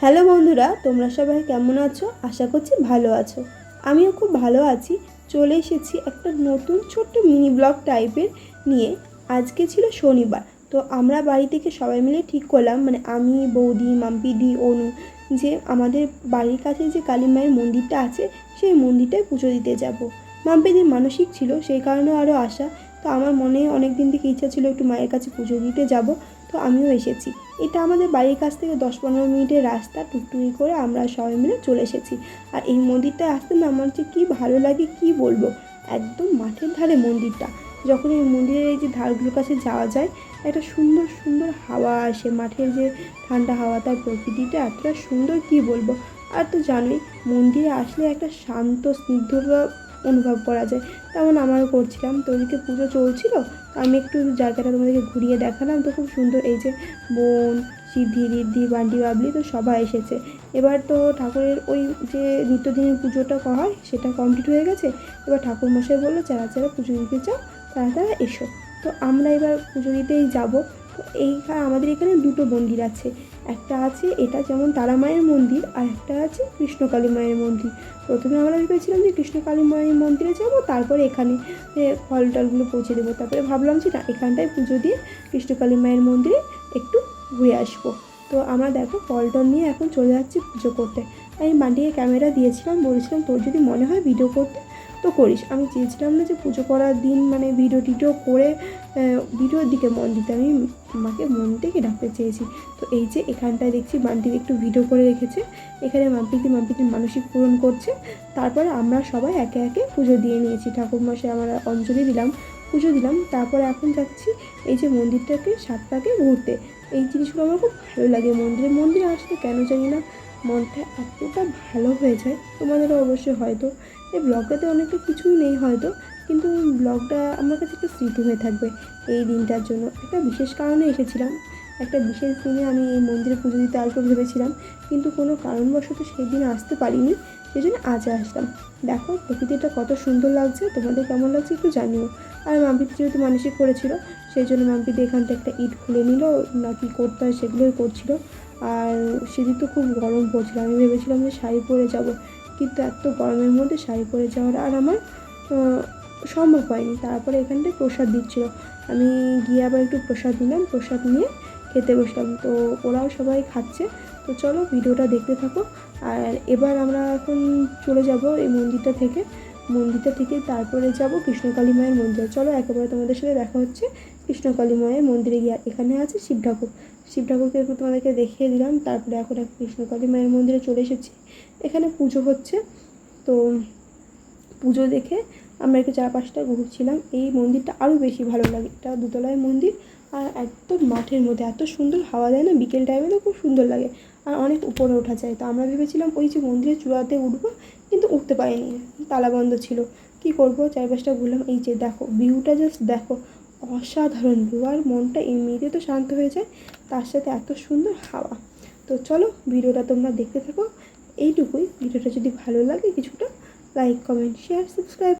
Hello বন্ধুরা, তোমরা সবাই কেমন আছো? আশা করছি ভালো আছো। আমিও খুব ভালো আছি। চলে এসেছি একটা নতুন ছোট্ট মিনি ব্লগ টাইপের নিয়ে। আজকে ছিল শনিবার, তো আমরা বাড়ি থেকে সবাই মিলে ঠিক করলাম। মানে আমি, বৌদি মাম্পিদি অনু যে আমাদের বাড়ির কাছে যে কালী মায়ের মন্দিরটা আছে, সেই মন্দিরটায় পুজো দিতে যাব। মাম্পিদির মানসিক ছিল, সেই কারণে আরও আসা তো আমার মনে অনেক দিন থেকে ইচ্ছা ছিল একটু মায়ের কাছে পুজো দিতে যাব, তো আমিও এসেছি। এটা আমাদের বাড়ির কাছ থেকে দশ পনেরো মিনিটের রাস্তা, টুকটুকি করে আমরা সবাই মিলে চলে এসেছি। আর এই মন্দিরটায় আসতে না আমার যে কী ভালো লাগে কি বলব? একদম মাঠের ধারে মন্দিরটা। যখন এই মন্দিরের এই যে ধারগুলোর কাছে যাওয়া যায়, একটা সুন্দর সুন্দর হাওয়া আসে। মাঠের যে ঠান্ডা হাওয়া, তার প্রকৃতিটা এতটা সুন্দর, কি বলব? আর তো জানোই, মন্দিরে আসলে একটা শান্ত, স্নিগ্ধ অনুভব করা যায়। তেমন আমারও করছিলাম। তো ওদিকে পুজো চলছিল আমি একটু জায়গাটা তোমাদেরকে ঘুরিয়ে দেখালাম। তো খুব সুন্দর এই যে বোন, সিদ্ধি রিদ্ধি বান্ডি, বাবলি, তো সবাই এসেছে। এবার তো ঠাকুরের ওই যে নিত্যদিনের পুজোটা হয়, সেটা কমপ্লিট হয়ে গেছে। এবার ঠাকুর মশাই বলল, যারা যারা পুজো দিতে চাও তারা এসো। তো আমরা এবার পুজো দিতেই যাব। তো এইখানে আমাদের এখানে দুটো মন্দির আছে। একটা আছে, এটা যেমন তারা মায়ের মন্দির, আর একটা আছে কৃষ্ণকালী মায়ের মন্দির। প্রথমে আমরা ভেবেছিলাম যে কৃষ্ণকালী মায়ের মন্দিরে যাব, তারপরে এখানে ফল টলগুলো পৌঁছে দেবো। তারপরে ভাবলাম যে এখানটায় পুজো দিয়ে কৃষ্ণকালী মায়ের মন্দিরে একটু ঘুরে আসব। তো আমরা দেখো ফল টল নিয়ে এখন চলে যাচ্ছি পুজো করতে। আমি বান্টিকে ক্যামেরা দিয়েছিলাম, বলেছিলাম তোর যদি মনে হয় ভিডিও করতে তো করিস। আমি চেয়েছিলাম না যে পুজো করার দিন মানে ভিডিও টিডিও করে ভিডিওর দিকে মন দিতে। আমি মাকে মন থেকে ডাকতে চেয়েছি। তো এই যে এখানটায় দেখছি বান্টি একটু ভিডিও করে রেখেছে। এখানে মাম্পিতি মাম্পিতির মানসিক পূরণ করছে। তারপরে আমরা সবাই একে একে পুজো দিয়ে নিয়েছি। ঠাকুর মশাই আমরা অঞ্জলি দিলাম, পুজো দিলাম। তারপরে এখন যাচ্ছি এই যে মন্দিরটাকে, সাতটাকে ঘুরতে। এই জিনিসগুলো আমার খুব ভালো লাগে। মন্দিরে মন্দিরে আসতে কেন জানি না মনটা এতটা ভালো হয়ে যায়, তোমাদেরও অবশ্যই হয়তো, এই ব্লগটাতে অনেকটা কিছুই নেই হয়তো, কিন্তু ব্লগটা আমার কাছে একটা স্মৃতি হয়ে থাকবে। এই দিনটার জন্য একটা বিশেষ কারণে এসেছিলাম, একটা বিশেষ দিনে আমি এই মন্দিরে পুজো দিতে আসব ভেবেছিলাম, কিন্তু কোনো কারণবশত সেই দিন আসতে পারিনি। সেই জন্য আজ আসলাম। দেখো, প্রকৃতিটা কত সুন্দর লাগছে। তোমাদের কেমন লাগছে একটু জানিও। আর মাম্পিত যেহেতু মানসিক করেছিল, সেই জন্য মাম্পিতে এখান থেকে একটা ইট খুলে নিল, না কি করতে হয় সেগুলোই করছিল। আর সেদিন তো খুব গরম পড়ছিল। আমি ভেবেছিলাম যে শাড়ি পরে যাব, কিন্তু এত গরমের মধ্যে শাড়ি পরে যাওয়ার আর আমার সম্ভব হয়নি। তারপরে এখানটায় প্রসাদ দিচ্ছিল। আমি গিয়ে আবার একটু প্রসাদ নিলাম, প্রসাদ নিয়ে খেতে বসলাম। তো ওরাও সবাই খাচ্ছে। তো চলো ভিডিওটা দেখতে থাকো। আর এবার আমরা এখন চলে যাব এই মন্দিরটা থেকে। মন্দিরটা থেকে তারপরে যাব কৃষ্ণকালী মায়ের মন্দিরে। চলো একেবারে তোমাদের সাথে দেখা হচ্ছে কৃষ্ণকালী মায়ের মন্দিরে গিয়ে। এখানে আছে শিব ঠাকুর। শিব ঠাকুরকে একটু তোমাদেরকে দেখিয়ে দিলাম। তারপরে এখন এক কৃষ্ণকালী মায়ের মন্দিরে চলে এসেছি। এখানে পুজো হচ্ছে। তো পুজো দেখে আমরা একটু চারপাশটা ঘুরছিলাম। এই মন্দিরটা আরও বেশি ভালো লাগে। এটা দুতলায় মন্দির আর একদম মাঠের মধ্যে এত সুন্দর হাওয়া দেয় না, বিকেল টাইমে তো খুব সুন্দর লাগে। আর অনেক উপরে ওঠা যায়। তো আমরা ভেবেছিলাম ওই যে মন্দিরের চূড়াতে উঠবো, কিন্তু উঠতে পারিনি। তালা বন্ধ ছিল। কি করব? চারপাশটা ঘুরলাম। এই যে দেখো ভিউটা জাস্ট দেখো, অসাধারণ ভিউ আর মনটা এমনিতে তো শান্ত হয়ে যায়, তার সাথে এত সুন্দর হাওয়া। তো চলো, ভিডিওটা তোমরা দেখতে থাকো। এইটুকুই। ভিডিওটা যদি ভালো লাগে কিছুটা লাইক কমেন্ট শেয়ার সাবস্ক্রাইব